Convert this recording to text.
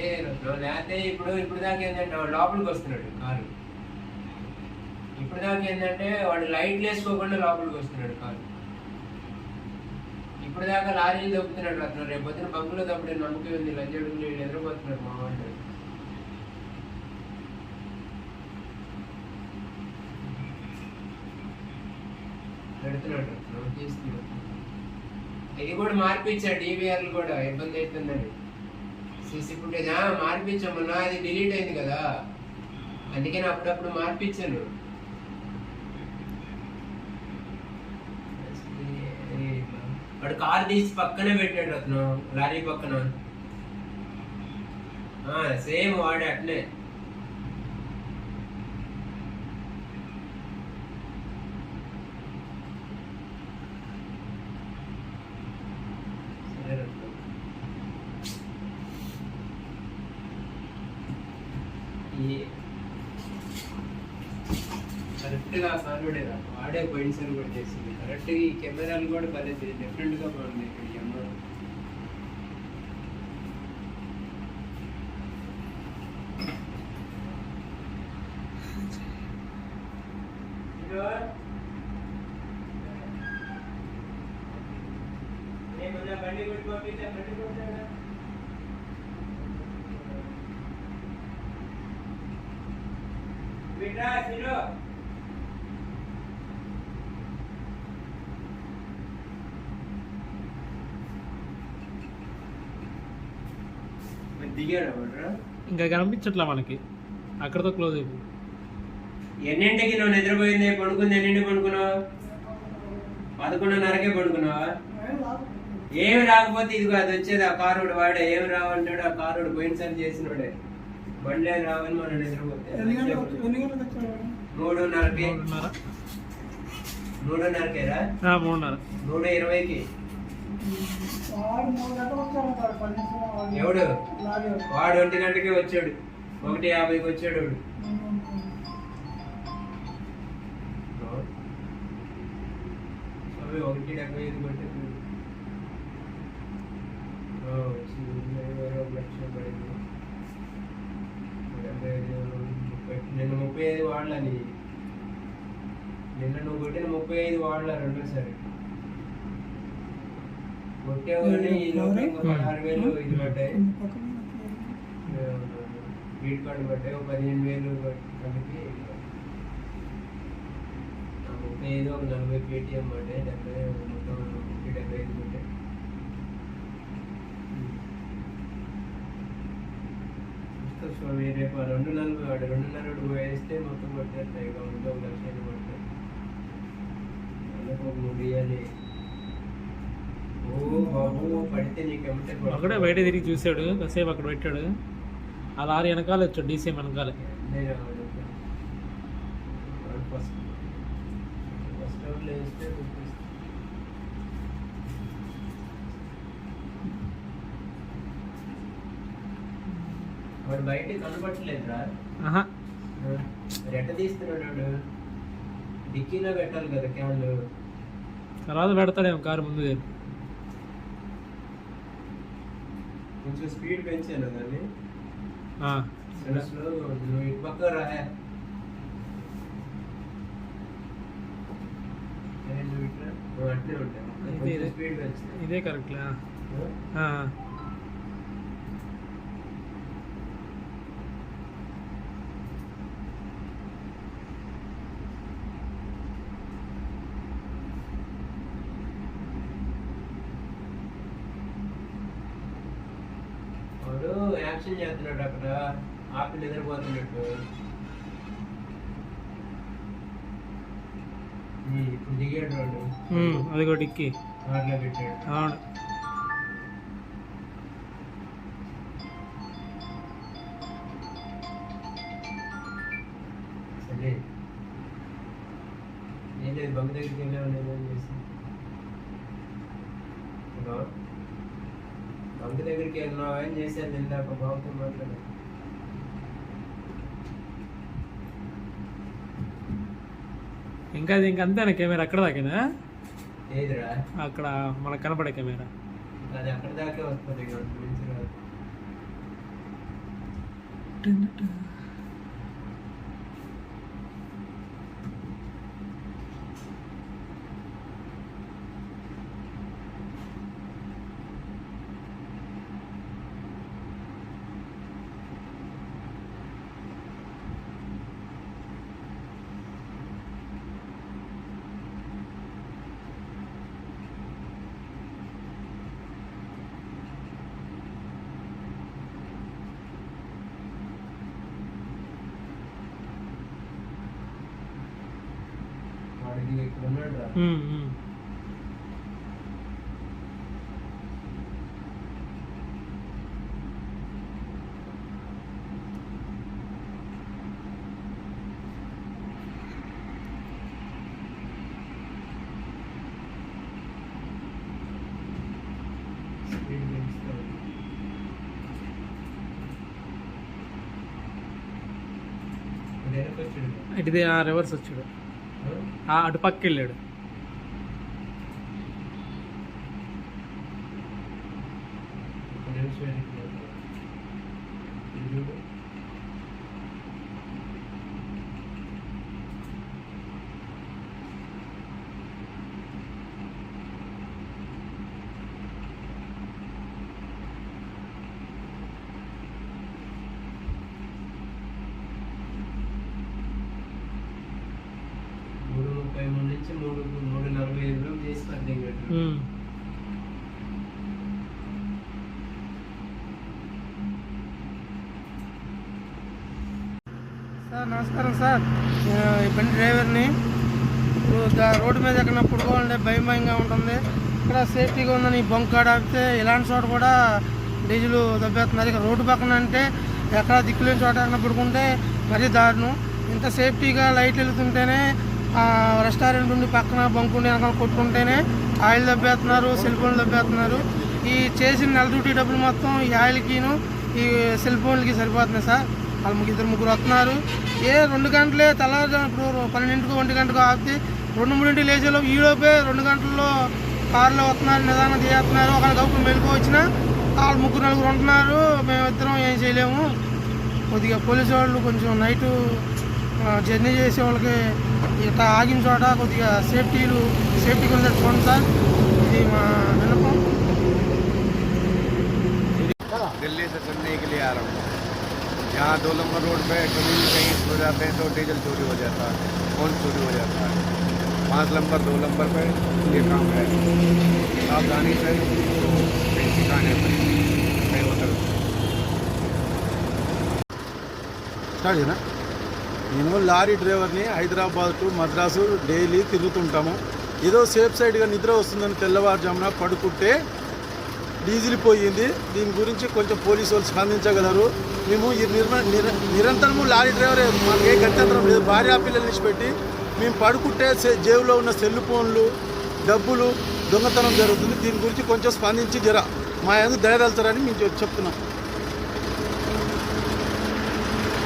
అదే లేకపోతే ఇప్పుడు ఇప్పుడు దాకా ఏంటంటే వాడు లోపలికి వస్తున్నాడు కారు. ఇప్పుడు దాకా ఏంటంటే వాడు లైట్లు వేసుకోకుండా లోపలికి వస్తున్నాడు కారు. ఇప్పుడు దాకా లారీలు దొక్కుతున్నాడు అతను. రేపు పొద్దున బంకులో తప్పుడు నమ్మకం ఉంది లంజడు వీళ్ళు ఎదురుపోతున్నాడు మా వాళ్ళు పెడుతున్నాడు. తీసుకున్నాడు ఇది కూడా మార్పించాడు డివిఆర్లు కూడా ఇబ్బంది అవుతుందండి సీసీ ఫుటేజ్ మార్పించామన్నా అది డిలీట్ అయింది కదా. అందుకని అప్పుడప్పుడు మార్పించాను వాడు కార్ తీసి పక్కనే పెట్టాడు అతను లారీ పక్కన. సేమ్ వాడే అట్లే సరే రత్నం. ఈ కరెక్ట్గా సార్లుడే రా వాడే పోయిన సార్ కూడా చేసింది. కరెక్ట్గా ఈ కెమెరాలు కూడా భలే డిఫరెంట్గా బాగుంది ఇక్కడ ఈ అమ్మ బండి కొట్టుకోవాలి బండి కొట్టాడా బిడ్డా సిరో మరి దిగాడు వాడు ఇంకా కనిపించట్లా మనకి. అక్కడతో క్లోజ్ అయిపోయింది ఎన్నింటికి నువ్వు నిద్రపోయింది? పడుకుంది ఎన్నింటికి పడుకున్నావు? పదకొండున్నరకే పడుకున్నావా? ఏమి రాకపోతే ఇదిగో అది వచ్చేది ఆ కారుడు వాడే. ఏమి రావంటాడు? ఆ కారుడు పోయినసారి చేసినోడే. బండే రావని మనం నిద్రపోతే మూడున్నరకి. మూడున్నర? మూడున్నరకేరా? మూడున్నర. మూడు ఇరవైకి. ఎవడు? వాడు. ఒంటి గంటకే వచ్చాడు. ఒకటి యాభైకి వచ్చాడు ఒకటి డెబ్బై ఐదు కొట్టింది ఆ, వచ్చింది. ఇరవై ఐదు, ముప్పై. నిన్న ముప్పై ఐదు వాడలని నిన్న నువ్వు కొట్టిన ముప్పై ఐదు వాడలా రెండోసారి కొట్టావు కానీ ఈ లోపల ఇంకా పదహారు వేలు ఇది పడ్డాయి. వీటి కార్డు పడ్డాయి ఒక పదిహేను వేలు కలిపి ముప్పై ఐదు ఒక నలభై పేటిఎం పడ్డాయి డెబ్బై మొత్తం ముప్పై డెబ్బై ఐదు పడ్డాయి చూస్తా స్వామి రేపు రెండు వాడు రెండున్నర అడుగు వేస్తే మొత్తం ఇక ఉంటే ఒక లక్ష వాళ్ళకు ఒక మూడు ఇవ్వాలి ఒకడే బయట తిరిగి చూశాడు కాసేపు అక్కడ పెట్టాడు. ఆ లారీ వెనకాల వచ్చాడు డీసీఎం వెనకాల. ఫస్ట్ ఫస్ట్ వేస్తే వాడు బయట కనబట్టలేదురా ఎట్ట తీస్తున్నాడు డిక్కీలో పెట్టాలి కదా క్యాన్లు. తర్వాత పెడతాడేమో కారు ముందు. కొంచెం స్పీడ్ పెంచాను దాన్ని. స్లో నువ్వు ఇటు పక్క రా. ఇదే కరెక్ట్లే ఆ? ఆ, వాడు యాక్షన్ చేస్తున్నాడు అక్కడ ఆపి నిద్రపోతున్నట్టు ఉమ్, ఇప్పుడు దిగాడు వాడు. ఉమ్, అదిగో డిక్కి. కార్లో పెట్టాడు. అవును. సరే. ఏం లేదు బంక్ దగ్గరికి వెళ్ళావు నేను ఏం చేసి. హలో? బంక్ దగ్గరికి వెళ్ళినావా ఏం చేశాను ఇందాక బాబుతో మాట్లాడు ఇంకా అది ఇంకా అంతేనా? కెమెరా అక్కడ దాకేనా? ఏదిరా? అక్కడ మనకు కనపడే కెమెరా. అది అక్కడ దాకే వస్తుంది వాడికి ఇక్కడ ఉన్నాడు రా ఉమ్, ఉమ్. స్పీడ్ పెంచుతాడు అది వెనక్కి వచ్చాడు ఇటుదే ఆ రివర్స్ వచ్చాడు ఆ అటు పక్కకి వెళ్ళాడు Thank you వెనక్కి పోతాడు. ఇది చూడు. మూడు ముప్పై మూడు నుంచి మూడు మూడు నలభై ఐదులో చేసి. సార్ నమస్కారం సార్. నేను ఈ బండి డ్రైవర్ని. రోడ్డు మీద ఎక్కడ పడుకోవాలంటే భయం భయంగా ఉంటుంది. ఇక్కడ సేఫ్టీగా ఉందని ఈ బంక్ కాడ ఆపితే ఇలాంటి చోట కూడా డీజిల్ దెబ్బేస్తున్నారు ఇక రోడ్డు పక్కన అంటే ఎక్కడ దిక్కులేని చోట ఎక్కడ పడుకుంటే మరీ దారుణం. ఇంత సేఫ్టీగా లైట్లు వెళ్తుంటేనే రెస్టారెంట్ ఉండి పక్కన బంకుండి వెనకాల కొట్టుకుంటేనే ఆయిల్ దెబ్బేస్తున్నారు సెల్ ఫోన్లు దెబ్బేస్తున్నారు ఈ చేసిన నెల డ్యూటీ డబ్బులు మొత్తం ఈ ఆయిల్కిను ఈ సెల్ ఫోన్లకి సరిపోతున్నాయి సార్. వాళ్ళు ఇద్దరు ముగ్గురు వస్తున్నారు. ఏ రెండు గంటలే తెల్లవారుజాము ఇప్పుడు పన్నెండింటికి ఒంటి గంటకు ఆపితే రెండు మూడింటికి లేచేలో ఈలోపే రెండు గంటల్లో కారులో వస్తున్నారు నిదానం చేస్తున్నారు ఒకళ్ళ గౌపు మెలకు వచ్చినా వాళ్ళు ముగ్గురు నలుగురు ఉంటున్నారు. మేమిద్దరం ఏం చేయలేము. కొద్దిగా పోలీసు వాళ్ళు కొంచెం నైటు జర్నీ చేసే వాళ్ళకి ఇట్లా ఆగిన చోట కొద్దిగా సేఫ్టీలు సేఫ్టీ గురించి చూడండి సార్ ఇది మా విన్నపం दिल्ली से चेन्नई के लिए आ रहा हूँ यहाँ दो नंबर रोड पे कभी भी कहीं सो जाते हैं तो डीजल चोरी हो जाता है फोन चोरी हो जाता है पाँच नंबर दो नंबर पे ये काम है सावधानी से कहीं ठिकाने पर कहीं होटल స్టార్ట్ చేయనా మేము లారీ డ్రైవర్ని హైదరాబాద్ టు మద్రాసు డైలీ తిరుగుతుంటాము. ఏదో సేఫ్ సైడ్గా నిద్ర వస్తుందని తెల్లవారుజామున పడుకుంటే డీజిల్ పోయింది. దీని గురించి కొంచెం పోలీసు వాళ్ళు స్పందించగలరు. మేము ఈ నిర్మ నిరంతరము లారీ డ్రైవరే మాకు ఏ గత్యంతరం లేదు. భార్యా పిల్లల్ని పెట్టి మేము పడుకుంటే సె- జేబులో ఉన్న సెల్ ఫోన్లు డబ్బులు దొంగతనం జరుగుతుంది. దీని గురించి కొంచెం స్పందించి జర మా ఎందుకు దయదలుతారని మేము చెప్- చెప్తున్నాం.